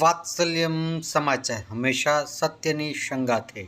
વાત્સલ્યમ સમાચાર હંમેશા સત્યની સંગાથે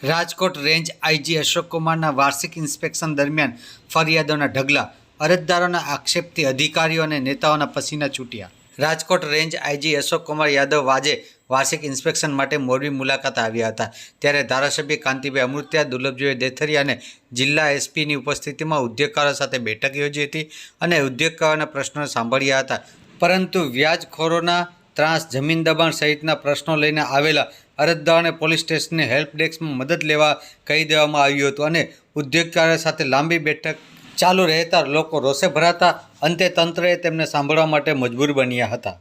રાજકોટ રેન્જ આઈજી અશોક કુમારના વાર્ષિક ઇન્સ્પેક્શન દરમિયાન ફરિયાદોના ઢગલા, અરજદારોના આક્ષેપથી અધિકારીઓ અને નેતાઓના પસીના છૂટ્યા. રાજકોટ રેન્જ આઈજી અશોક કુમાર યાદવ આજે વાર્ષિક ઇન્સ્પેક્શન માટે મોરબી મુલાકાત આવ્યા હતા. ત્યારે ધારાસભ્ય કાંતિભાઈ અમૃત્યા, દુર્લભજીભાઈ દેથરિયા અને જિલ્લા એસપીની ઉપસ્થિતિમાં ઉદ્યોગકારો સાથે બેઠક યોજી હતી અને ઉદ્યોગકારોના પ્રશ્નો સાંભળ્યા હતા. પરંતુ વ્યાજખોરોના ત્રાસ જમીન દબાણ સહિતના પ્રશ્નો લઈને આવેલા અરજદારોને પોલીસ સ્ટેશનની હેલ્પ ડેસ્કમાં મદદ લેવા કહી દેવામાં આવ્યું હતું અને ઉદ્યોગકારો સાથે લાંબી બેઠક ચાલુ રહેતા લોકો રોષે ભરાતા અંતે તંત્રએ તેમને સાંભળવા માટે મજબૂર બન્યા હતા.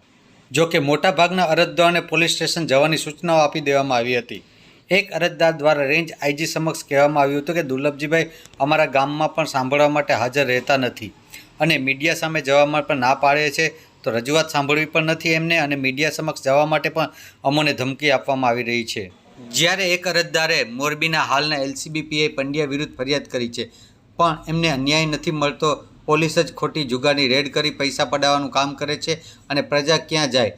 જો કે મોટાભાગના અરજદારોને પોલીસ સ્ટેશન જવાની સૂચનાઓ આપી દેવામાં આવી હતી. એક અરજદાર દ્વારા રેન્જ આઈજી સમક્ષ કહેવામાં આવ્યું હતું કે, દુર્લભજીભાઈ, અમારા ગામમાં પણ સાંભળવા માટે હાજર રહેતા નથી અને મીડિયા સામે જવામાં પણ ના પાડે છે તો રજૂઆત સાંભળવી પણ નથી એમને અને મીડિયા સમક્ષ જવા માટે પણ અમોને ધમકી આપવામાં આવી રહી છે. જ્યારે એક અરજદારે મોરબીના હાલના એલસીબી પીઆઈ પંડ્યા વિરુદ્ધ ફરિયાદ કરી છે, પણ એમને અન્યાય નથી મળતો, પોલીસ જ ખોટી જુગારની રેડ કરી પૈસા પડાવવાનું કામ કરે છે અને પ્રજા ક્યાં જાય?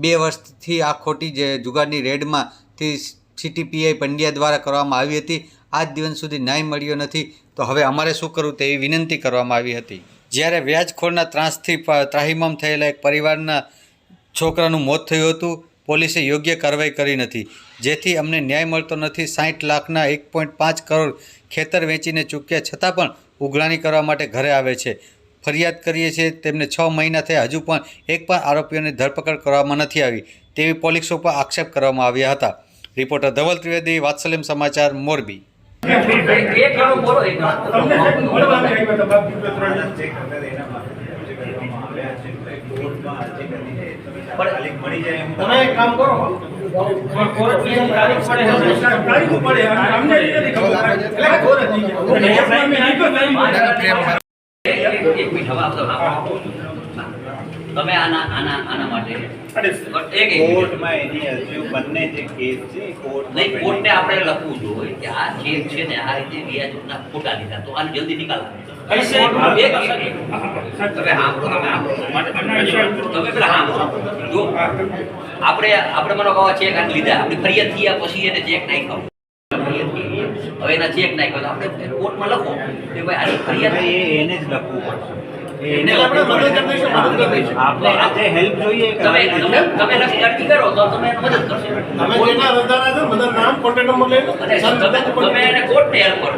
બે વર્ષથી આ ખોટી જે જુગારની રેડમાંથી સીટીપીઆઈ પંડ્યા દ્વારા કરવામાં આવી હતી, આજ દિવસ સુધી ન્યાય મળ્યો નથી. તો હવે અમારે શું કરવું તેવી વિનંતી કરવામાં આવી હતી. જ્યારે વ્યાજખોરના ત્રાસથી ત્રાહિમામ થયેલા એક પરિવારના છોકરાનું મોત થયું હતું, પોલીસે યોગ્ય કાર્યવાહી કરી નથી. જેથી અમને ન્યાય મળતો નથી. સાઠ લાખના એક પોઈન્ટ પાંચ કરોડ ખેતર વેચીને ચૂક્યા છતાં પણ ઉઘરાણી કરવા માટે ઘરે આવે છે. ફરિયાદ કરીએ છીએ, તેમને છ મહિના થયા. હજુ પણ એક પણ આરોપીઓની ધરપકડ કરવામાં નથી આવી, તેવી પોલીસ ઉપર આક્ષેપ કરવામાં આવ્યા હતા. રિપોર્ટર ધવલ ત્રિવેદી, વાત્સલ્યમ સમાચાર, મોરબી. તમે એક કામ કરો. એક- મિનિટ હવે આ બધો સાંભળો. તમે આના આના આના માટે એક એક કોર્ટમાં એની અરજીઓ બંને જે કેસ છે કોર્ટ નહીં કોર્ટને આપણે લખવું જોઈએ કે આ કેસ છે ને આ રીતે વ્યાજના ખોટા લીધા. તો આને જલ્દી નિકાલ આપણે આપણે મનો કહો ચેક આને લીધા. આપણી ફરિયાદ થયા પછી એને ચેક નાખ્યો. ફરિયાદ થઈ. હવે એના ચેક નાખ્યો. તો આપણે કોર્ટમાં લખો કે ભાઈ આની ફરિયાદ એને જ લખવું પડશે. એને આપણે મદદ કરી દઈશું, મદદ કરી દઈશું. આપણે આજે હેલ્પ જોઈએ તમે તમે તમે લખી કરો તો તમે મદદ કરશો તમે જેના રજાના છે મદદ નામ કોન્ટેક્ટ નંબર લઈ લો. અને તમે તમે એને કોર્ટને હેલ્પ કરો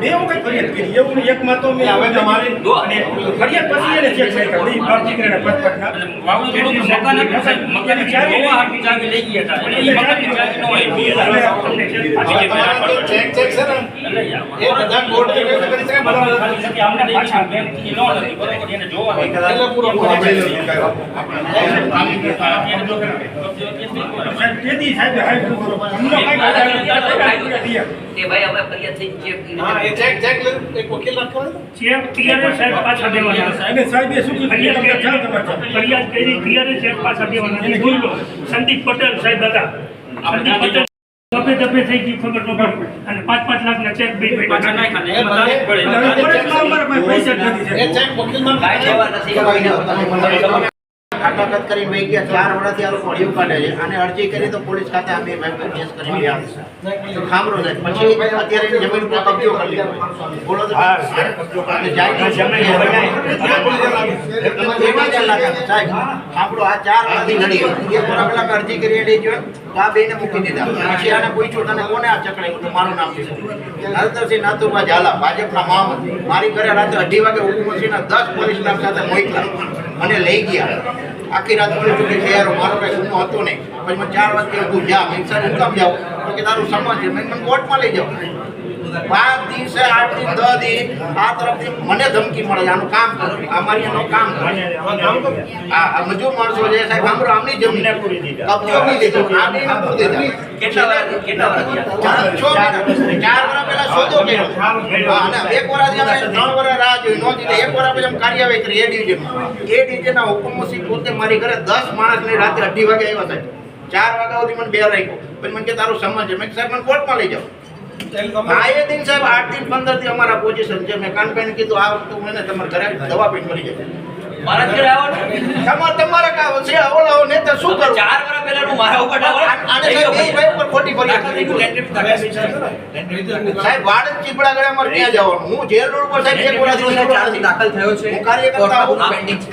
બે વખત ફરિયાદ કરી એવું એકમાં તો મેં હવે તમારી અને ફરિયાદ પછી એને ચેક નહીં કરી. ઈ બાપ દીકરાના પચપચના. વાવાઝોડું તો મકાન જ. મકાનની ચાવી જોવા હાટુ ચાવી લઈ ગયા હતા. પણ એ મકાનની ચાવી ન હોય. હવે જે ચેક ચેક છે ને લઈ આવો. એ બધા કોર્ટ કરી શકે બધા ખાલી સતી અમને પાછા બેંકની લોન હતી. બરોબર? એને જોવા એક હોય. હજાર પૂરો પૂરો એને જો સાહેબ, તેથી સાહેબ હાઈ કરો. અમને કાંઈ કાંઈ કાંઈ કે ભાઈ અમે ફરિયાદ થઈ ચેક હા, એ ચેક ચેક લે એક વકીલ રાખો ચેક ક્લિયર સાહેબ પાછા દેવાના હતા. અને સાહેબ એ શું કીધું ફરિયાદ તમને ખ્યાલ કરી- તમારે છે. ફરિયાદ કરી ક્લિયર ચેક પાછા દેવાના એને નથી. બોલો સંદીપ પટેલ સાહેબ હતા સંદીપ પટેલ દફે દફે થઈ ગઈ ખબર ન પડે અને પાંચ પાંચ લાખના ચેક બે પૈસા જ નથી એ ચેક વકીલમાં કાઈ જવા નથી કોઈને ખાતાખત કરીને વહી ગયા ચાર વર્ષથી આ લોકો કાઢે છે. અને અરજી કરી તો પોલીસ ખાતે અમે કેસ કરી ગયા છે ખામરો છે. પછી અત્યારે જમીન પર કબજો કરી લીધો બોલો તો આપણો આ ચાર વર્ષથી લડી એક વાર પેલા અરજી કરી એટલે જો આ બેને મૂકી દીધા. પછી આને પૂછ્યું તને કોને આ ચકડાયું મારું નામ છે. નરેન્દ્રસિંહ નાથુભા ઝાલા ભાજપના મહામંત્રી મારી ઘરે રાત્રે અઢી વાગે હુકુમસિંહના દસ પોલીસ સ્ટાફ સાથે મોકલા મને લઈ ગયા. આખી રાત મને ચૂકી તૈયાર મારો કઈ ગુનો હતો નહીં. પછી મને ચાર વાગે તું જા, મેં સાહેબ, હું જાઉં? તો કે, તારું સમજ છે. મેં મને કોર્ટમાં લઈ જાઉં પાંચ દિવસે આઠ દસ દિન આ તરફથી મને ધમકી મળે આનું કામ કરો. અમારી એનું કામ કરો. મજૂર માણસો છે સાહેબ અમારો આમની જમીન કબજો નહીં લીધો. આમની નહીં આપવું દીધા. કેટલા કેટલા ચાર છ ચાર વર્ષ પહેલા સોદો કર્યો. અને એક વર્ષથી અમે ત્રણ વર્ષ રાહ જોઈ. નહોતી એક વર્ષ પછી અમે કાર્યવાહી કરી. એ ડિવિઝનમાં એ ડિવિઝનના પોતે મારી ઘરે દસ માણસને રાત્રે અઢી વાગે આવ્યા સાહેબ. ચાર વાગ્યા સુધી મને બે રાખ્યો પછી મને કે તારું સમજ છે. મેં સાહેબ મને કોર્ટમાં લઈ જાઓ. હા એ દિન સાહેબ આઠથી પંદરથી અમારા પોઝિશન છે. મેં કાનભાઈને કીધું આ વખતે હું એને તમારા ઘરે દવા પીટ મળી જાય. મારા ઘરે આવો તમારે તમારે છે ઓલા નેતા શું કરવું ચાર મારા ઉપર આને સાહેબ બે ખોટી ફરિયાદ સાહેબ વાડ ચીપડા ગળે અમારે ક્યાં જવાનું? હું જેલ રોડ પર સાહેબ એક વર્ષથી દાખલ થયો છે. હું કાર્યકર્તા આવું. પેન્ડિંગ છે.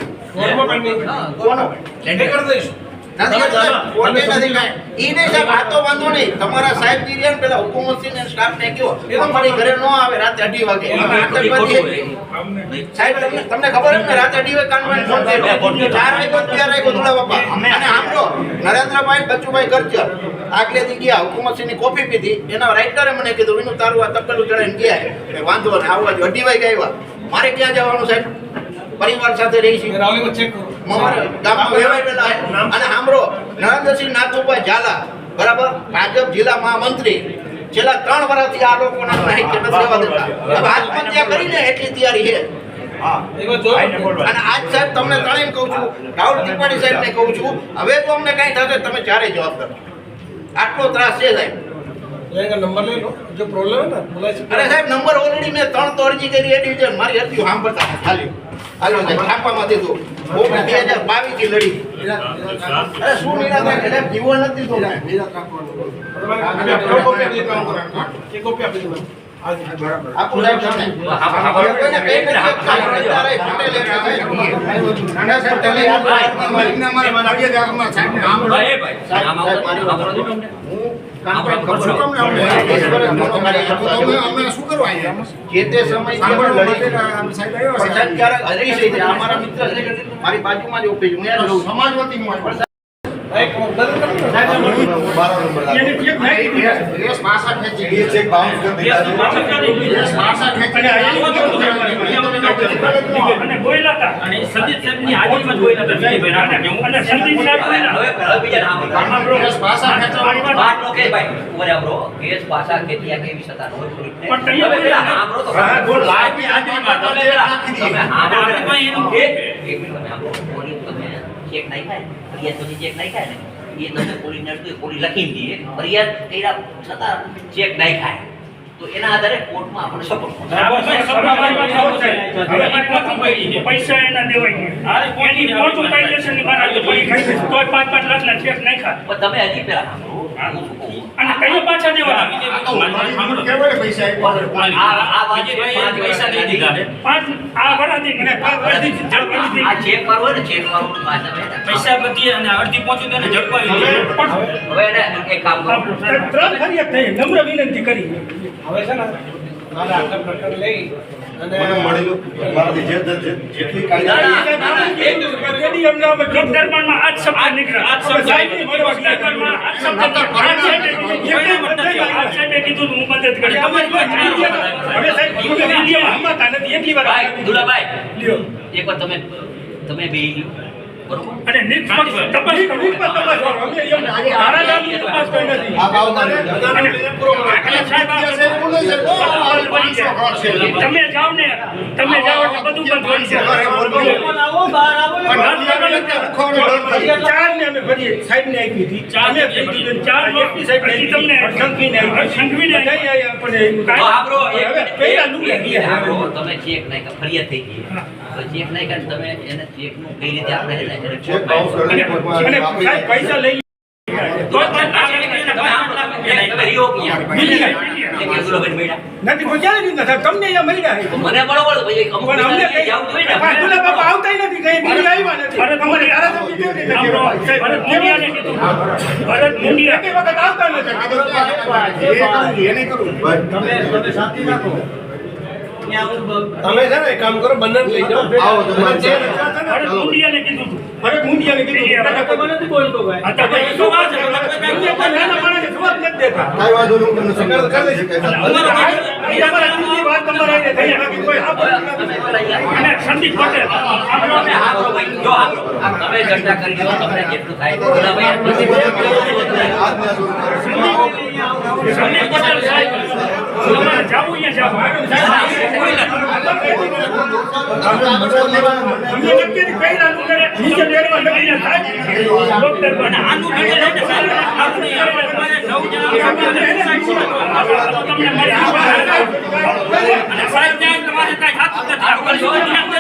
કોનો? નથી કરતા, કોર્ટે નથી કાંઈ. ઈ સાહેબ, આ તો વાંધો નહીં. તમારા સાહેબ ને પેલા હુકુમતસિંહ અને સ્ટાફને કહો, અમારી ઘરે ન આવે રાતે અઢી વાગે. સાહેબ તમને તમને ખબર છે ને રાતે અઢી વાગે કાનભાઈ ફોન કર્યો. ચાર વાગ્યો ચાર વાગ્યો ધોળા બાપા. અને સાંભળો, નરેન્દ્રભાઈ બચુભાઈ ગરજર આગલે દી ગયા હુકુમતસિંહની કોફી પીધી. એના રાઇટરે મને કીધું વિનુ તારું આ તપેલું ચડાઈને ગયા વાંધો નહીં આવવા અઢી વાગે આવ્યા. મારે ક્યાં જવાનું સાહેબ? પરિવાર સાથે રહી છે. ત્રણ વર્ષથી સાહેબ તમને ત્રણેય કહું છું રાહુલ ત્રિપાઠી સાહેબને કહું છું હવે તો અમને કાંઈ થશે તમે ચારે જવાબ કરો આટલો ત્રાસ છે સાહેબ. અરે સાહેબ નંબર ઓલરેડી મેં ત્રણ તો અરજી કરી એ ડિવિઝન મારી હતી સાંભળતા ખાલી હાલ્યો સાહેબ છાપામાં દીધું હું બે હજાર બાવીસથી લડી. અરે શું નિરાકરણ સાહેબ જીવન નથી દીધું સાહેબ સાહેબ. સાહેબ સાહેબ, સાહેબ, મારી બાજુમાં જ ઓફિસ સમયથી આ મારા મિત્ર છે. મારી બાજુમાં જ ઓફિસ હું યાર રહું. સમાજવતી હું પણ અને બોલ્યા હતા અને સંદીપ સાહેબની હાજરીમાં જોયેલા હતા વિજયભાઈ રાણા. અને સંદીપ સાહેબ બોલ્યા હવે હવે બીજા નામ બોલો. મારી વાત વાત નો કે ભાઈ ઊભા રહો, કેસ પાછા ખેતિયા કેવી સત્તા હોય પણ તૈયાર હવે પેલા તો હા, બોલ. ખરા. હાજરીમાં તમે તમે આપણે પેલા. એનું એક એક મિનિટ તમે સાંભળો. તમે ચેક નહીં થાય ફરિયાદ પછી ચેક નહીં થાય ને એ તમે પોલીસને પોલીસ લખી દઈએ. ફરિયાદ કર્યા છતાં ચેક નહીં ખાય તો એના આધારે કોર્ટમાં આપણે સપોર્ટ. પૈસા એના દેવાય. તમે હજી પેલા સાંભળો શું કહું અને કઈ પાછા દેવા વિજયભાઈ તો મારી સાંભળો. આ આ વાત છે, વિજયભાઈએ પાંચ પૈસા બધી અને અડધી પહોંચ્યું નમ્ર વિનંતી કરી હવે છે ને નથી. વાર ભાઈ દુલાભાઈ લ્યો. એકવાર તમે તમે બે બરોબર? અને નિષ્પક્ષ તપાસ કરો. નિષ્પક્ષ તપાસ કરો. અમે એમ તારા નામની તપાસ કોઈ નથી. અને સાહેબ, તમે જાઓ ને. તમે જાઓ એટલે બધું બંધ બની જાય ચાર ને અમે ફરી સાહેબ ને આપી હતી. ચાર ને ચાર વ્યક્તિ સાહેબ ને તમને સંઘવીને સંઘવીને આપણે તો આપણો એક હવે પહેલા લુકે ગયા. તમે ચેક નહીં ફરિયાદ થઈ ગઈ. તો ચેક નહીં કરે તમે એને ચેકનું કઈ રીતે આપણે પૈસા લઈ તમે તમે તમે કે કોઈ તમને તો મને તો પછી પણ ને પણ કઈ તમે છે ને કામ કરો બંને લઈ જાઓ ભરત મુંડિયાને કીધું હતું. મુંડિયાને કીધું હતું. તમે નથી બોલતો ભાઈ આ તો શું વાત છે? અમને કોઈ નાના માણસને જવાબ નથી દેતા. અમારા અમારા દિલની વાત તમારા હારે થઈ. બાકી કોઈ. તમે પેલા અહીંયા અને સંદીપ પટેલ આપણો તમે હાંભળો ભાઈ, જો હાંભળો. તમે ચર્ચા કરી લો તમને જેટલું થાય દુલાભાઈ સંદીપ પટેલ સાહેબ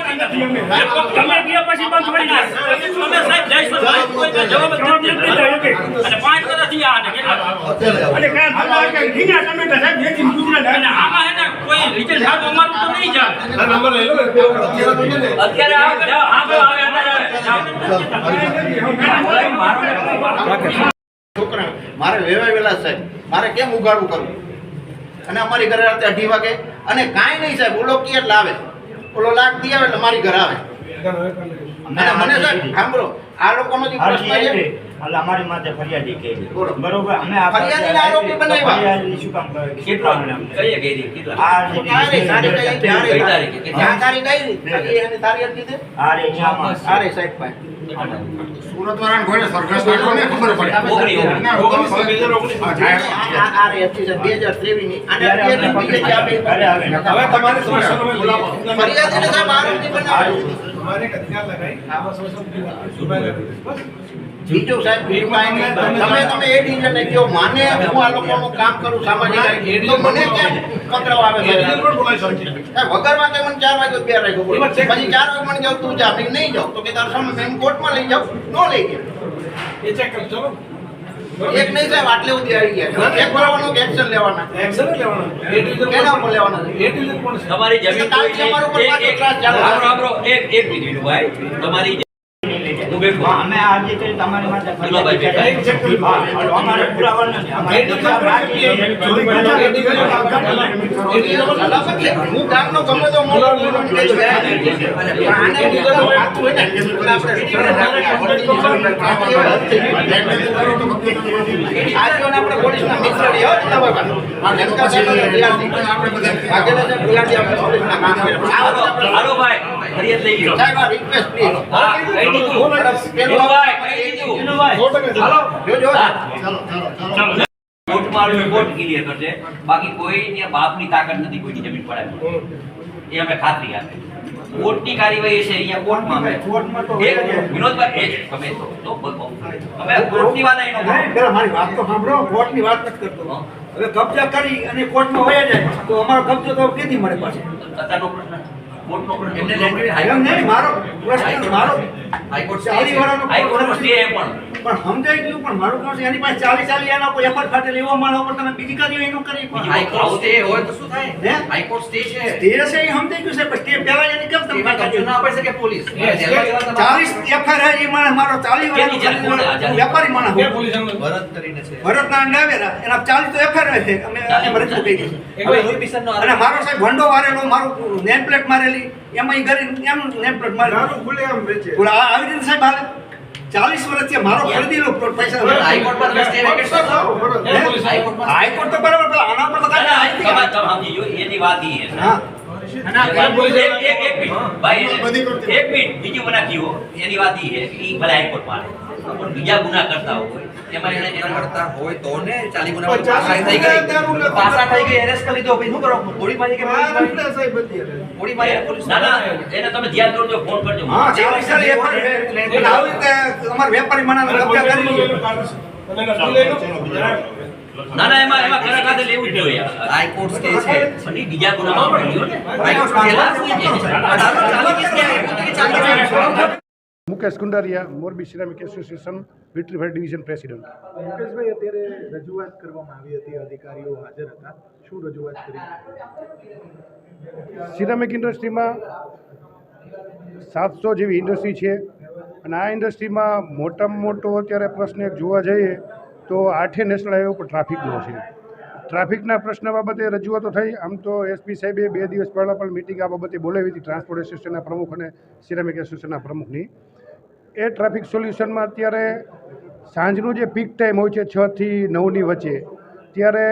તમે ગયા પછી બંધ પડી તમે દીધો. અને પાંચ વર્ષથી આ ને કેટલા અને કાંઈ ભલા કે ઢીંગા ટમેટા સાહેબ વેચીને અને આમાં હે ને કોઈ રિઝલ્ટ સાહેબ અમારું તો નહીં જાય અત્યારે આ આ બધા આવે અત્યારે છોકરા મારે વેવાય વેલા સાહેબ મારે કેમ ઉગાડવું કરવું અને અમારી ઘરે રાતે અઢી વાગે અને કાંઈ નહીં સાહેબ ઓલો કે એટલે આવે ઓલો લાખ દી આવે એટલે મારી ઘરે આવે. મને સાહેબ સાંભળો આ લોકોનો જે પ્રશ્ન છે એટલે અમારી માથે ફરિયાદી કે બરોબર અમે ફરિયાદીને આરોપી બનાવ્યા. ફરિયાદી શું કામ કરે? કેટલા? કઈ ગઈ કેટલા આ જે તારીખ, તારીખ? કઈ તારીખ. આવી એની તારીખ કીધી? આ રે આ રે સાહેબ ભાઈ. સુરત રે હતી સાહેબ, 2023 ની. ક્યાં ફરિયાદીને સાહેબ આરોપી બનાવ્યો. બીજું સાહેબ. બીજું કાંઈ નહીં. તમે તમે એ ડિવિઝનને કહો માને હું આ લોકોનું કામ કરું સામાજિક કાર્ય. તો મને કેમ પકડવા આવે સાહેબ? સાહેબ, વગર વાગે મને ચાર વાગે બે વાગે બોલો. પછી ચાર વાગે મને જાવ તું જા. મેં નહીં જાઉં. તો કે તારો સામે મેં કોર્ટમાં લઈ જાઉં. નો લઈ ગયા. એ ચેક કરજો એક નહીં સાહેબ આટલે સુધી આવી ગયા ચેક કરવાનું કે એક્શન લેવાના? એક્શન લેવાનો. એ ડિવિઝન કેના ઉપર લેવાના? છે? એ ડિવિઝન કોણ છે? તમારી જમીન કાલથી અમારા ઉપર એક- પાછો એક- ત્રાસ ચાલુ. સાંભળો, સાંભળો, એક એક મિનિટ ભાઈ. તમારી જમીન- હું બેઠો. હા, અમે આ જે કરી તમારી અમારે પુરાવા નથી અમારે. હું ગમે તો આપણે પોલીસના મિત્ર પોલીસના ફરિયાદ લઈ લો સાહેબ, આ રિક્વેસ્ટ પ્લીઝ હા કહી દીધું દિનુભાઈ, કહી દીધું હાલો જોજો. ચાલો કોર્ટમાં આવું કોર્ટ ક્લિયર કરશે બાકી કોઈની બાપની તાકાત નથી કોઈની જમીન પડાવી. એ અમે ખાતરી આપે કોર્ટની કાર્યવાહી છે અહીંયા કોર્ટમાં અમે કોર્ટમાં તો વિનોદભાઈ એ તમે તો અમે કોર્ટની વાત અહીં નો પેલા મારી વાત તો સાંભળો કોર્ટની વાત નથી કરતો હવે કબજા કરી અને કોર્ટમાં હોય જાય તો અમારો કબજો તો કેથી મળે પાછો? અત્યારનો પ્રશ્ન. મારો પ્રશ્ન મારો હાઈકોર્ટ ચાલી વાળાનો હાઈકોર્ટનો સ્ટે પણ. પણ સમજાઈ ગયું પણ મારું કહું એની પાસે ચાલી ચાલી એના કોઈ એફર ફાટેલ એવો માણસ ઉપર તમે બીજી કાર્ય એનું કરી હાઈકોર્ટ સ્ટે હોય તો શું થાય? હે? હાઈકોર્ટ સ્ટે છે. તે છે એ સમજાઈ ગયું છે પણ તે પહેલા એની કેમ તમે કાઢી ના પડે કે પોલીસ. ચાલીસ એફઆઈઆર એ માણસ મારો ચાલી કેની છે? કોણ આ ચાલી? વેપારી માણસ કે હોય. પોલીસ આમ ભરત ના એના ચાલીસ તો એફઆઈઆર છે. અમે એમ રજૂ કરી છે અને મારો સાહેબ ભંડો વારેલો મારું નેમ પ્લેટ મારેલી. એમાં ઈ કરી એમ નેમ પ્લેટ મારેલી પણ આ આવી રીતે સાહેબ હાલે. ચાલીસ વર્ષથી મારો ખરીદેલો પૈસા કરો હે? હાઈકોર્ટમાં હાઈકોર્ટ તો બરાબર પેલા આના પર તો ના, ના, કાંઈ તમે તમે સમજી ગયો એની વાત ઈ છે. હા. એક એક એક મિનિટ. ભાઈ એને- એક મિનિટ. બીજી ગુના કયો એની વાત ઈ કે ભલે હાઈકોર્ટમાં આવે. પણ બીજા ગુના કરતા હોય એમાં એને એને કરતા હોય તો ને ચાલી ગુના પણ થઈ ગઈ. પાસા થઈ ગઈ એરેસ્ટ કરી દીધો પછી શું કરો? ગોળી મારી કે ગોળી મારી પોલીસ ના ના એને તમે ધ્યાન કરજો ફોન કરજો. હા ચાલીસ ચાલી એફઆઈઆર એટલે આવી રીતે અમારા વેપારી કબજા કરી ના ના એમાં એમાં લેવું જ જોઈએ. હાઈકોર્ટ છે. બીજા ગુનામાં Mukesh Kundariya Morbi ceramic association vitrified division president. Mukeshbhai અત્યારે રજૂઆત કરવામાં આવી હતી અધિકારીઓ હાજર હતા. શું રજૂઆત કરી? સિરામિક ઇન્ડસ્ટ્રીમાં સાતસો જેવી ઇન્ડસ્ટ્રી છે. અને આ ઇન્ડસ્ટ્રીમાં મોટામાં મોટો અત્યારે પ્રશ્ન એક જોવા જઈએ તો આઠે નેશનલ હાઈવે ઉપર ટ્રાફિકનો છે. ટ્રાફિકના પ્રશ્ન બાબતે રજૂઆતો થઈ. આમ તો એસપી સાહેબે બે દિવસ પહેલાં પણ મિટિંગ આ બાબતે બોલાવી હતી ટ્રાન્સપોર્ટ એસોસિએશનના પ્રમુખ અને સિરામિક એસોસિએશનના પ્રમુખની. એ ટ્રાફિક સોલ્યુશનમાં અત્યારે સાંજનું જે પીક ટાઈમ હોય છે છથી નવની વચ્ચે, ત્યારે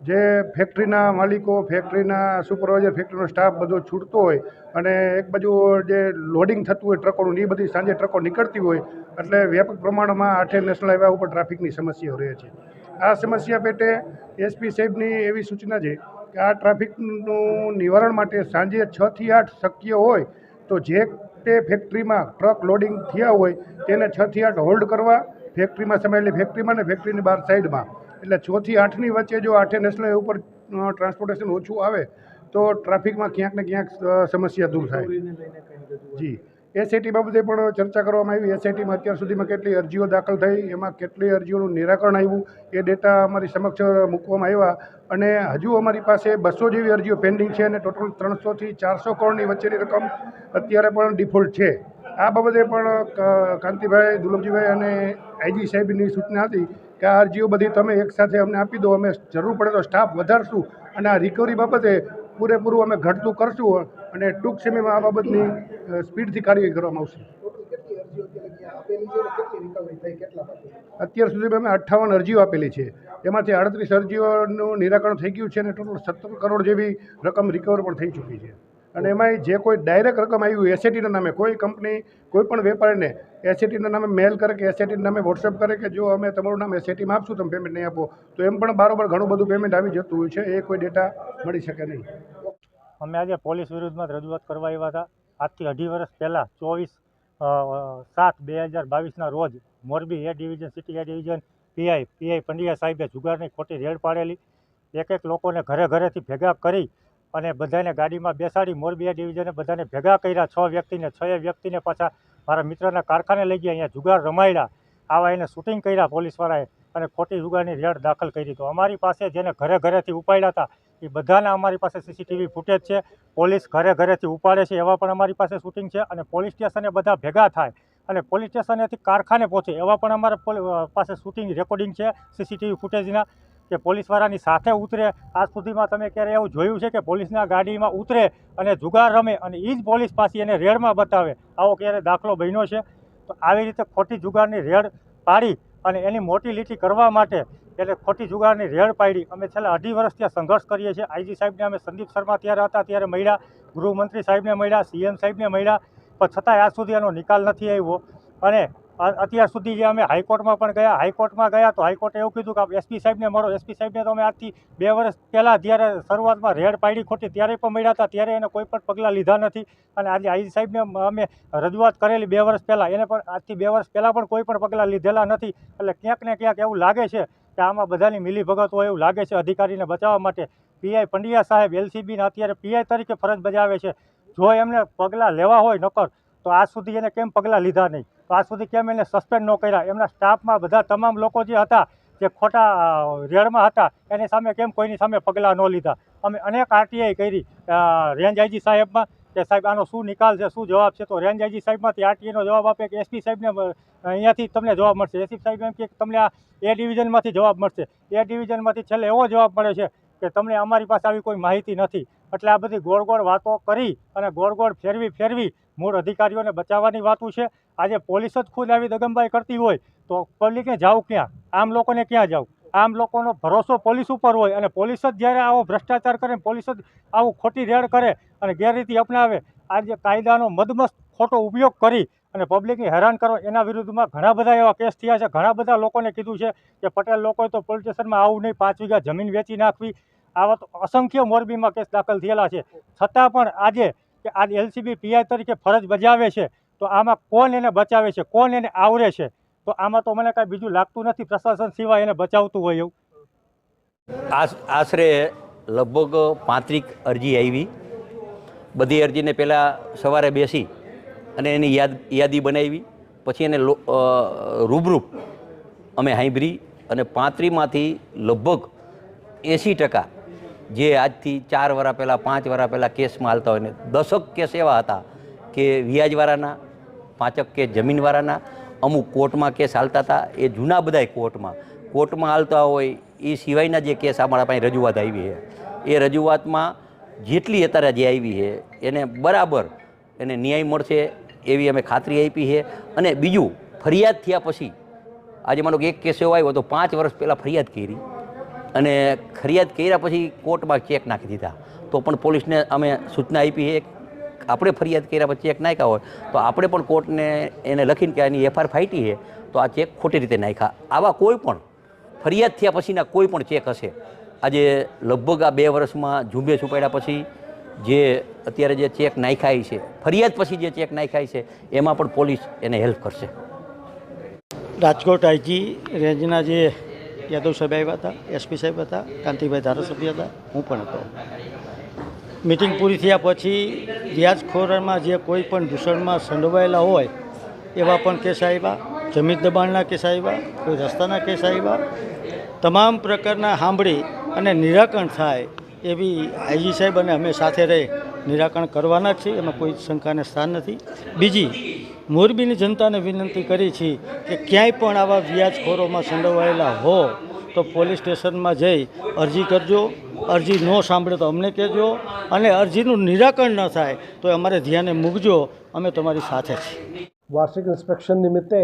જે ફેક્ટરીના માલિકો ફેક્ટરીના સુપરવાઇઝર ફેક્ટરીનો સ્ટાફ બધો છૂટતો હોય અને એક બાજુ જે લોડિંગ થતું હોય ટ્રકોનું એ બધી સાંજે ટ્રકો નીકળતી હોય, એટલે વ્યાપક પ્રમાણમાં આઠે નેશનલ હાઈવે ઉપર ટ્રાફિકની સમસ્યાઓ રહે છે. આ સમસ્યા પેટે એસપી સાહેબની એવી સૂચના છે કે આ ટ્રાફિકનું નિવારણ માટે સાંજે છથી આઠ શક્ય હોય તો જે તે ફેક્ટરીમાં ટ્રક લોડિંગ થયા હોય તેને છથી આઠ હોલ્ડ કરવા ફેક્ટરીમાં સમાયેલી ફેક્ટરીમાં ને ફેક્ટરીની બહાર સાઈડમાં એટલે છથી આઠની વચ્ચે જો આઠે નેશનલ હાઈવે ઉપર ટ્રાન્સપોર્ટેશન ઓછું આવે તો ટ્રાફિકમાં ક્યાંક ને ક્યાંક સમસ્યા દૂર થાય. જી. એસઆઈટી બાબતે પણ ચર્ચા કરવામાં આવી. એસઆઈટીમાં અત્યાર સુધીમાં કેટલી અરજીઓ દાખલ થઈ એમાં કેટલી અરજીઓનું નિરાકરણ આવ્યું એ ડેટા અમારી સમક્ષ મૂકવામાં આવ્યા. અને હજુ અમારી પાસે બસો જેવી અરજીઓ પેન્ડિંગ છે અને ટોટલ ત્રણસોથી ચારસો કરોડની વચ્ચેની રકમ અત્યારે પણ ડિફોલ્ટ છે. આ બાબતે પણ કાંતિભાઈ દુલભજીભાઈ અને આઈજી સાહેબની સૂચના હતી કે આ અરજીઓ બધી તમે એકસાથે અમને આપી દો, અમે જરૂર પડે તો સ્ટાફ વધારશું અને આ રિકવરી બાબતે પૂરેપૂરું અમે ઘટતું કરશું અને ટૂંક સમયમાં આ બાબતની સ્પીડથી કાર્યવાહી કરવામાં આવશે. અત્યાર સુધી અમે અઠ્ઠાવન અરજીઓ આપેલી છે. એમાંથી આડત્રીસ અરજીઓનું નિરાકરણ થઈ ગયું છે અને ટોટલ સત્તર કરોડ જેવી રકમ રિકવર પણ થઈ ચૂકી છે. અને એમાં જે કોઈ ડાયરેક્ટ રકમ આવી એસએટીના નામે, કોઈ કંપની કોઈ પણ વેપારીને એસએટીના નામે મેલ કરે કે એસએટીના નામે વોટ્સએપ કરે કે જો અમે તમારું નામ એસએટીમાં આપશું, તમે પેમેન્ટ નહીં આપો, તો એમ પણ બારોબાર ઘણું બધું પેમેન્ટ આવી જતું હોય છે, એ કોઈ ડેટા મળી શકે નહીં. અમે આજે પોલીસ વિરુદ્ધમાં રજૂઆત કરવા આવ્યા હતા. આજથી અઢી વર્ષ પહેલાં, ચોવીસ સાત બે હજાર બાવીસના રોજ Morbi A division city A division PI PI Pandya સાહેબે જુગારની ખોટી રેડ પાડેલી. એક એક લોકોને ઘરે ઘરેથી ભેગા કરી અને બધાને ગાડીમાં બેસાડી મોરબી ડિવિઝને બધાને ભેગા કર્યા. છ વ્યક્તિને છ વ્યક્તિને પાછા મારા મિત્રના કારખાને લઈ ગયા. અહીંયા જુગાર રમાડ્યા. આવા એને શૂટિંગ કર્યા પોલીસવાળાએ અને ખોટી જુગારની રેડ દાખલ કરી તો અમારી પાસે જેને ઘરે ઘરેથી ઉપાડ્યા હતા, એ બધાના અમારી પાસે સીસીટીવી ફૂટેજ છે. પોલીસ ઘરે ઘરેથી ઉપાડે છે એવા પણ અમારી પાસે શૂટિંગ છે અને પોલીસ સ્ટેશને બધા ભેગા થાય અને પોલીસ સ્ટેશનેથી કારખાને પહોંચે એવા પણ અમારા પાસે શૂટિંગ રેકોર્ડિંગ છે સીસીટીવી ફૂટેજના કે પોલીસવાળાની સાથે ઉતરે. આજ સુધીમાં તમે ક્યારે એવું જોયું છે કે પોલીસના ગાડીમાં ઉતરે અને જુગાર રમે અને એ જ પોલીસ પાસે એને રેડમાં બતાવે? આવો ક્યારે દાખલો બન્યો છે? તો આવી રીતે ખોટી જુગારની રેડ પાડી અને એની મોટી લીટી કરવા માટે એટલે ખોટી જુગારની રેડ પાડી. અમે છેલ્લા અઢી વર્ષ ત્યાં સંઘર્ષ કરીએ છીએ. આઈજી સાહેબને અમે સંદીપ શર્મા ત્યારે હતા, ત્યારે મળ્યા. ગૃહમંત્રી સાહેબને મળ્યા, સીએમ સાહેબને મળ્યા. પણ છતાંય આજ સુધી એનો નિકાલ નથી આવ્યો. અને અત્યાર સુધી જે અમે હાઈકોર્ટમાં પણ ગયા, હાઈકોર્ટમાં ગયા તો હાઈકોર્ટે એવું કીધું કે એસપી સાહેબને મળો. એસપી સાહેબને તો અમે આજથી બે વર્ષ પહેલાં જ્યારે શરૂઆતમાં રેડ પાડી ખોટી ત્યારે પણ મળ્યા હતા, ત્યારે એને કોઈ પણ પગલાં લીધા નથી. અને આજે આઈજી સાહેબને અમે રજૂઆત કરેલી બે વર્ષ પહેલાં, એને પણ આજથી બે વર્ષ પહેલાં પણ કોઈ પણ પગલાં લીધેલા નથી. એટલે ક્યાંક ને ક્યાંક એવું લાગે છે કે આમાં બધાની મિલીભગત હોય એવું લાગે છે અધિકારીને બચાવવા માટે. પીઆઈ પંડ્યા સાહેબ, એલસીબીના અત્યારે પીઆઈ તરીકે ફરજ બજાવે છે. જો એમને પગલાં લેવા હોય નકર, તો આજ સુધી એને કેમ પગલાં લીધા નહીં? તો આજ સુધી કેમ એને સસ્પેન્ડ ન કર્યા? એમના સ્ટાફમાં બધા તમામ લોકો જે હતા, જે ખોટા રેડમાં હતા, એની સામે કેમ કોઈની સામે પગલાં ન લીધા? અમે અનેક આરટીઆઈ કરી રેન્જ આઈજી સાહેબમાં, કે સાહેબ, આનો શું નિકાલ છે, શું જવાબ છે? તો રેન્જ આઈજી સાહેબમાંથી આરટીઆઈનો જવાબ આપે, કે એસપી સાહેબને અહીંયાથી તમને જવાબ મળશે. એસપી સાહેબ એમ કે તમને આ એ ડિવિઝનમાંથી જવાબ મળશે. એ ડિવિઝનમાંથી છેલ્લે એવો જવાબ મળે છે કે તમને અમારી પાસે આવી કોઈ માહિતી નથી. એટલે આ બધી ગોળ ગોળ વાતો કરી અને ગોળ ગોળ ફેરવી ફેરવી મૂળ અધિકારીઓને બચાવવાની વાતું છે. આજે પોલીસ જ ખુદ આવી દગમબાઈ કરતી હોય તો પબ્લિકને જાવ ક્યાં? આમ લોકોને ક્યાં જાવ? આમ લોકોનો ભરોસો પોલીસ ઉપર હોય અને પોલીસ જ જ્યારે આવો ભ્રષ્ટાચાર કરે પોલીસ જ આવું ખોટી રેડ કરે અને ગેરરીતિ અપનાવે, આજે કાયદાનો મદમસ્ત ખોટો ઉપયોગ કરી અને પબ્લિકને હેરાન કરો. એના વિરુદ્ધમાં ઘણા બધા એવા કેસ થયા છે. ઘણા બધા લોકોને કીધું છે કે પટેલ લોકોએ તો પોલીસ સ્ટેશનમાં આવું નહીં. પાંચ વીઘા જમીન વેચી નાખવી. આવા તો અસંખ્ય મોરબીમાં કેસ દાખલ થયેલા છે. છતાં પણ આજે કે આ એલસીબી પીઆઈ તરીકે ફરજ બજાવે છે, તો આમાં કોણ એને બચાવે છે? કોણ એને આવરે છે? તો આમાં તો મને કાંઈ બીજું લાગતું નથી. પ્રશાસન સિવાય એને બચાવતું હોય એવું. આશ આશરે લગભગ પાંત્રીક અરજી આવી. બધી અરજીને પહેલાં સવારે બેસી અને એની યાદ, યાદી બનાવી. પછી એને રૂબરૂપ અમે હાંભરી અને પાંત્રીમાંથી લગભગ એંસી ટકા જે આજથી ચાર વર્ષ પહેલાં, પાંચ વર્ષ પહેલાં કેસમાં હાલતા હોય ને, દસક કેસ એવા હતા કે વ્યાજવાળાના, પાંચક કે જમીનવાળાના, અમુક કોર્ટમાં કેસ હાલતા હતા. એ જૂના બધાય કોર્ટમાં. કોર્ટમાં હાલતા હોય એ સિવાયના જે કેસ અમારા પાસે રજૂઆત આવી છે. એ રજૂઆતમાં જેટલી અત્યારે જે આવી છે, એને બરાબર એને ન્યાય મળશે એવી અમે ખાતરી આપી છે. અને બીજું, ફરિયાદ થયા પછી, આજે માનો કે એક કેસ એવો આવ્યો તો પાંચ વર્ષ પહેલાં ફરિયાદ કરી અને ફરિયાદ કર્યા પછી કોર્ટમાં ચેક નાખી દીધા. તો પણ પોલીસને અમે સૂચના આપી છે આપણે ફરિયાદ કર્યા પછી ચેક નાખ્યા હોય, તો આપણે પણ કોર્ટને એને લખીને કે આની એફઆઈઆર ફાઈટી છે, તો આ ચેક ખોટી રીતે નાખ્યા. આવા કોઈ પણ ફરિયાદ થયા પછીના કોઈ પણ ચેક હશે. આજે લગભગ આ બે વર્ષમાં ઝુંબેશ ઉપાડ્યા પછી જે અત્યારે જે ચેક નાખાય છે, ફરિયાદ પછી જે ચેક નાખાય છે, એમાં પણ પોલીસ એને હેલ્પ કરશે. રાજકોટ આઈજી રેન્જના જે યાદવ સાહેબ આવ્યા હતા, એસપી સાહેબ હતા, કાંતિભાઈ ધારાસભ્ય હતા, હું પણ હતો. મિટિંગ પૂરી થયા પછી વ્યાજખોરમાં જે કોઈ પણ દૂષણમાં સંડોવાયેલા હોય, એવા પણ કેસ આવ્યા, જમીન દબાણના કેસ આવ્યા, કોઈ રસ્તાના કેસ આવ્યા, તમામ પ્રકારના સાંભળી અને નિરાકરણ થાય એવી આઈજી સાહેબ અને અમે સાથે રહી નિરાકરણ કરવાના છીએ, એમાં કોઈ શંકાને સ્થાન નથી. બીજી, મોરબીની જનતાને વિનંતી કરી છે કે ક્યાંય પણ આવા વ્યાજખોરોમાં સંડોવાયેલા હો, તો પોલીસ સ્ટેશનમાં જઈ અરજી કરજો. અરજી ન સાંભળે તો અમને કહેજો અને અરજીનું નિરાકરણ ન થાય તો અમારે ધ્યાને મૂકજો. અમે તમારી સાથે છીએ. વાર્ષિક ઇન્સ્પેક્શન નિમિત્તે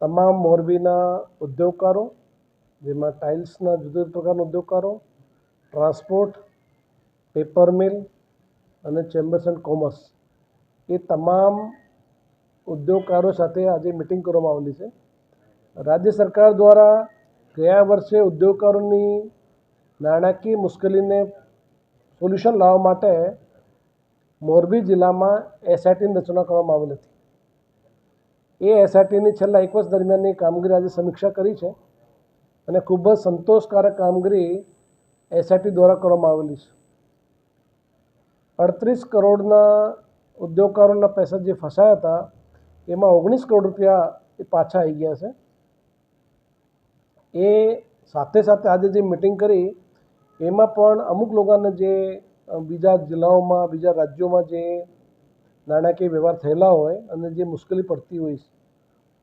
તમામ મોરબીના ઉદ્યોગકારો, જેમાં ટાઇલ્સના જુદા જુદા પ્રકારના ઉદ્યોગકારો ટ્રાન્સપોર્ટ, પેપર મિલ અને ચેમ્બર્સ એન્ડ કોમર્સ એ તમામ ઉદ્યોગકારો સાથે આજે મિટિંગ કરવામાં આવેલી છે. રાજ્ય સરકાર દ્વારા ગયા વર્ષે ઉદ્યોગકારોની નાણાકીય મુશ્કેલીને સોલ્યુશન લાવવા માટે મોરબી જિલ્લામાં એસઆઈટીની રચના કરવામાં આવેલી હતી. એ એસઆઈટીની છેલ્લા એક વર્ષ દરમિયાનની કામગીરી આજે સમીક્ષા કરી છે અને ખૂબ જ સંતોષકારક કામગીરી એસઆઈટી દ્વારા કરવામાં આવેલી છે. અડત્રીસ કરોડના ઉદ્યોગકારોના પૈસા જે ફસાયા હતા, એમાં ઓગણીસ કરોડ રૂપિયા એ પાછા આવી ગયા છે. એ સાથે સાથે આજે જે મિટિંગ કરી, એમાં પણ અમુક લોકોને જે બીજા જિલ્લાઓમાં, બીજા રાજ્યોમાં જે નાણાકીય વ્યવહાર થયેલા હોય અને જે મુશ્કેલી પડતી હોય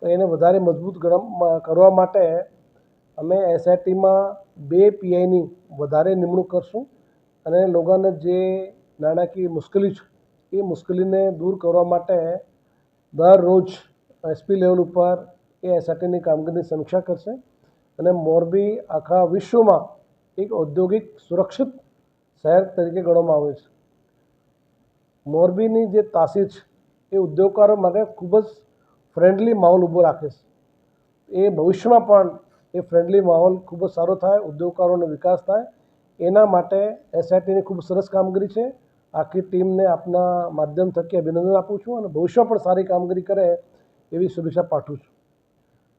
તો એને વધારે મજબૂત કરવા માટે અમે એસઆઈટીમાં બે પીઆઈની વધારે નિમણૂક કરશું અને લોકોને જે નાણાકીય મુશ્કેલી છે, એ મુશ્કેલીને દૂર કરવા માટે દરરોજ એસપી લેવલ ઉપર એ એસઆઈટીની કામગીરીની સમીક્ષા કરશે અને મોરબી આખા વિશ્વમાં એક ઔદ્યોગિક સુરક્ષિત શહેર તરીકે ગણવામાં આવે છે. મોરબીની જે તાસીર છે, એ ઉદ્યોગકારો માટે ખૂબ જ ફ્રેન્ડલી માહોલ ઊભો રાખે છે. એ ભવિષ્યમાં પણ એ ફ્રેન્ડલી માહોલ ખૂબ જ સારો થાય, ઉદ્યોગકારોનો વિકાસ થાય. એના માટે એસઆઈટીની ખૂબ સરસ કામગીરી છે. આખી ટીમને આપના માધ્યમ થકી અભિનંદન આપું છું અને ભવિષ્યમાં પણ સારી કામગીરી કરે એવી શુભેચ્છા પાઠવું છું.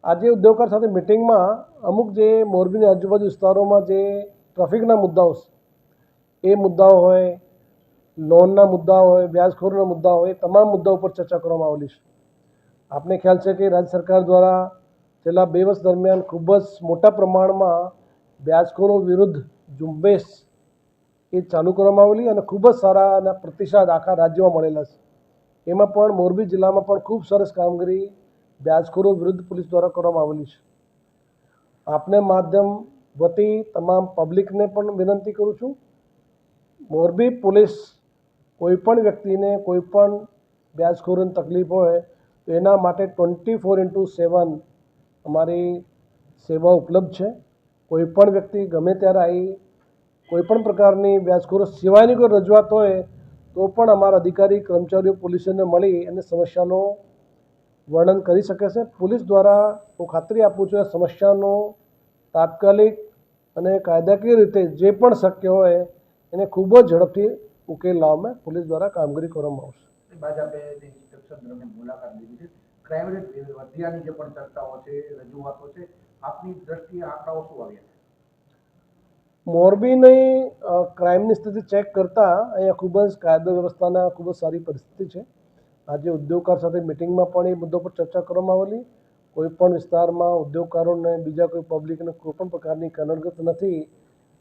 આજે ઉદ્યોગકાર સાથે મિટિંગમાં અમુક જે મોરબીની આજુબાજુ વિસ્તારોમાં જે ટ્રાફિકના મુદ્દાઓ છે, એ મુદ્દાઓ હોય લોનના મુદ્દા હોય, વ્યાજખોરના મુદ્દા હોય તમામ મુદ્દાઓ ઉપર ચર્ચા કરવામાં આવેલી છે. આપને ખ્યાલ છે કે રાજ્ય સરકાર દ્વારા છેલ્લા બે વર્ષ દરમિયાન ખૂબ જ મોટા પ્રમાણમાં વ્યાજખોરો વિરુદ્ધ ઝુંબેશ એ ચાલુ કરવામાં આવેલી અને ખૂબ જ સારા એના પ્રતિસાદ આખા રાજ્યમાં મળેલા છે. એમાં પણ મોરબી જિલ્લામાં પણ ખૂબ સરસ કામગીરી વ્યાજખોરો વિરુદ્ધ પોલીસ દ્વારા કરવામાં આવેલી છે. આપને માધ્યમ વતી તમામ પબ્લિકને પણ વિનંતી કરું છું, મોરબી પોલીસ કોઈપણ વ્યક્તિને કોઈપણ વ્યાજખોરોની તકલીફ હોય તો એના માટે ટ્વેન્ટી ફોર ઇન્ટુ સેવન અમારી સેવા ઉપલબ્ધ છે. કોઈપણ વ્યક્તિ ગમે ત્યારે આવી કોઈપણ પ્રકારની વ્યાજખોરો સિવાયની કોઈ રજૂઆત હોય, તો પણ અમારા અધિકારી, કર્મચારીઓ, પોલીસને મળી અને સમસ્યાનો વર્ણન કરી શકે છે. પોલીસ દ્વારા હું ખાતરી આપું છું સમસ્યાનો તાત્કાલિક અને કાયદાકીય રીતે જે પણ શક્ય હોય એને ખૂબ જ ઝડપથી ઉકેલ લાવવામાં પોલીસ દ્વારા કામગીરી કરવામાં આવશે. છે ક્રાઇમ રેટ વધ્યાની જે પણ ચર્ચાઓ છે, રજૂઆતો છે, આપની દ્રષ્ટિએ આંકડાઓ શું આવ્યા મોરબીની ક્રાઇમની સ્થિતિ ચેક કરતાં અહીંયા ખૂબ જ કાયદો વ્યવસ્થાના ખૂબ જ સારી પરિસ્થિતિ છે. આજે ઉદ્યોગકાર સાથે મિટિંગમાં પણ એ મુદ્દો પર ચર્ચા કરવામાં આવેલી. કોઈ પણ વિસ્તારમાં ઉદ્યોગકારોને બીજા કોઈ પબ્લિકને કોઈ પણ પ્રકારની કનડગત નથી.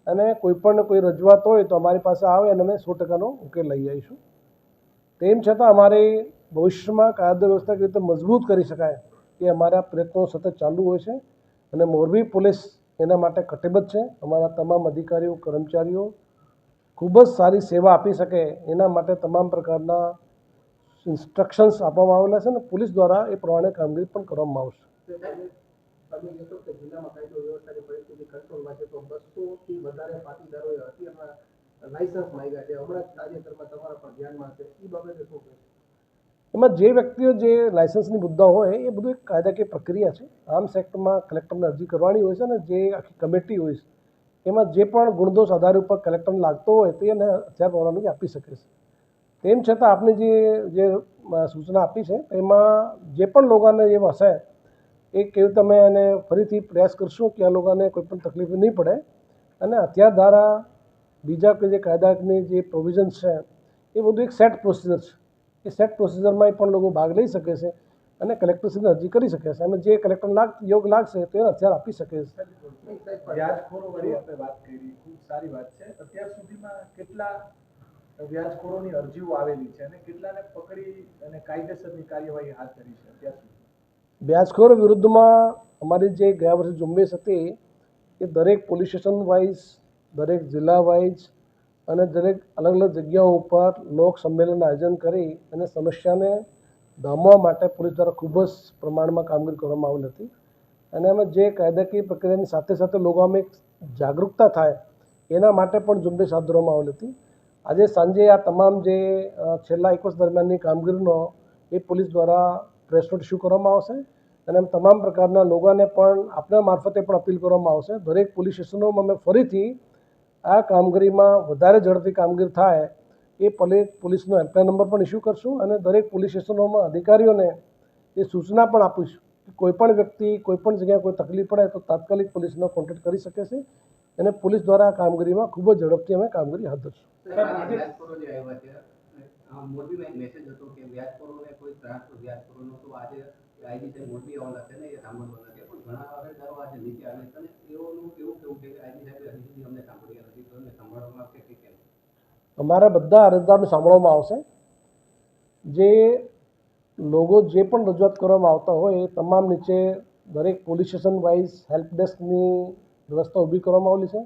અને કોઈ પણ કોઈ રજૂઆત હોય તો અમારી પાસે આવે અને અમે સો ટકાનો ઉકેલ લઈ આવીશું. તેમ છતાં અમારે ભવિષ્યમાં કાયદો વ્યવસ્થા કેવી રીતે મજબૂત કરી શકાય એ અમારા પ્રયત્નો સતત ચાલુ હોય છે. અને મોરબી પોલીસ એના માટે કટિબદ્ધ છે. અમારા તમામ અધિકારીઓ, કર્મચારીઓ ખૂબ જ સારી સેવા આપી શકે એના માટે તમામ પ્રકારના ઇન્સ્ટ્રક્શન્સ આપવામાં આવેલા છે અને પોલીસ દ્વારા એ પ્રમાણે કામગીરી પણ કરવામાં આવશે. લાયસન્સ માંગ્યા છે. હમણાં તાજેતરમાં તમારા પર ધ્યાનમાં છે એ બાબતે શું કહેશો? એમાં જે વ્યક્તિઓ જે લાયસન્સની મુદ્દા હોય, એ બધું એક કાયદાકીય પ્રક્રિયા છે. આર્મ્સ એક્ટમાં કલેક્ટરને અરજી કરવાની હોય છે અને જે આખી કમિટી હોય છે, એમાં જે પણ ગુણદોષ આધાર ઉપર કલેક્ટરને લાગતો હોય, તે એને હથિયાર પરવાનગી આપી શકે છે. તેમ છતાં આપને જે જે સૂચના આપી છે, એમાં જે પણ લોકોને એ હશે એ કેવી તમે એને ફરીથી પ્રયાસ કરશો કે આ લોકોને કોઈ પણ તકલીફ નહીં પડે અને હથિયાર દ્વારા બીજા કોઈ જે કાયદાની જે પ્રોવિઝન્સ છે, એ બધું એક સેટ પ્રોસિજર છે. એ સેટ પ્રોસિજરમાં પણ લોકો ભાગ લઈ શકે છે અને કલેક્ટરશ્રીને અરજી કરી શકે છે. અને જે કલેક્ટર લાગ યોગ લાગશે તો એને હથિયાર આપી શકે છે. વ્યાજખોરો વાળી આપણે વાત કરી. ખૂબ સારી વાત છે. અત્યાર સુધીમાં કેટલા વ્યાજખોરોની અરજીઓ આવેલી છે અને કેટલાને પકડી અને કાયદેસરની કાર્યવાહી હાથ ધરી છે અત્યાર સુધી? વ્યાજખોર વિરુદ્ધમાં અમારી જે ગયા વર્ષે ઝુંબેશ હતી એ દરેક પોલીસ સ્ટેશન વાઇઝ દરેક જિલ્લા વાઇઝ અને દરેક અલગ અલગ જગ્યાઓ ઉપર લોક સંમેલનનું આયોજન કરી અને સમસ્યાને ડામવા માટે પોલીસ દ્વારા ખૂબ જ પ્રમાણમાં કામગીરી કરવામાં આવેલી હતી. અને અમે જે કાયદાકીય પ્રક્રિયાની સાથે સાથે લોકોમાં એક જાગૃતતા થાય એના માટે પણ ઝુંબેશ હાથ ધરવામાં આવેલી હતી. આજે સાંજે આ તમામ જે છેલ્લા એક વર્ષ દરમિયાનની કામગીરીનો એ પોલીસ દ્વારા પ્રેસ નોટ ઇસ્યુ કરવામાં આવશે અને એમ તમામ પ્રકારના લોકોને પણ આપણા મારફતે પણ અપીલ કરવામાં આવશે. દરેક પોલીસ સ્ટેશનોમાં અમે ફરીથી આ કામગીરીમાં વધારે ઝડપથી કામગીરી થાય એ પલે, પોલીસનો હેલ્પલાઇન નંબર પણ ઇસ્યુ કરશું અને દરેક પોલીસ સ્ટેશનોમાં અધિકારીઓને એ સૂચના પણ આપીશું કે કોઈપણ વ્યક્તિ કોઈપણ જગ્યાએ કોઈ તકલીફ પડે તો તાત્કાલિક પોલીસનો કોન્ટેક્ટ કરી શકે છે અને પોલીસ દ્વારા આ કામગીરીમાં ખૂબ જ ઝડપથી અમે કામગીરી હાથ ધરશું. મોરબી ઘણા અરજદારો આજે નીચે આવે છે અને એઓનું એવું કેવું કે આઈડી સાહેબ હજી સુધી અમને સાંભળ્યા નથી, તો અમને સાંભળવામાં આવશે કે કેમ? અમારા બધા અરજદારને સાંભળવામાં આવશે. જે લોકો જે પણ રજૂઆત કરવામાં આવતા હોય એ તમામ નીચે દરેક પોલીસ સ્ટેશન વાઇઝ હેલ્પ ડેસ્કની વ્યવસ્થા ઊભી કરવામાં આવેલી છે.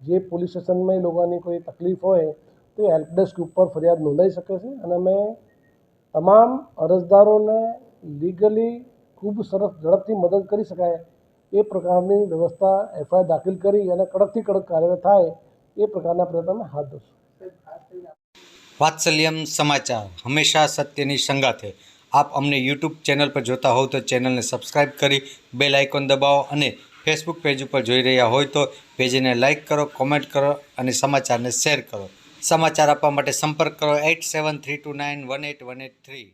જે પોલીસ સ્ટેશનમાં એ લોકોની કોઈ તકલીફ હોય તો એ હેલ્પ ડેસ્ક ઉપર ફરિયાદ નોંધાઈ શકે છે. અને અમે તમામ અરજદારોને લીગલી ખૂબ સરસ ઝડપથી મદદ કરી શકાય. એ પ્રકારની વ્યવસ્થા એફઆઈઆર દાખલ કરી અને કડકથી કડક કાર્યવાહી થાય એ પ્રકારના પ્રયત્નો હાથ ધરશું. વાત્સલ્યમ સમાચાર. હંમેશા સત્યની સંગાથે. આપ અમને યુટ્યુબ ચેનલ પર જોતા હોવ તો ચેનલને સબસ્ક્રાઈબ કરી, બેલ આઇકોન દબાવો અને ફેસબુક પેજ ઉપર જોઈ રહ્યા હોય તો પેજને લાઇક કરો, કોમેન્ટ કરો અને સમાચારને શેર કરો. સમાચાર આપવા માટે સંપર્ક કરો eight seven three two nine one eight one eight three.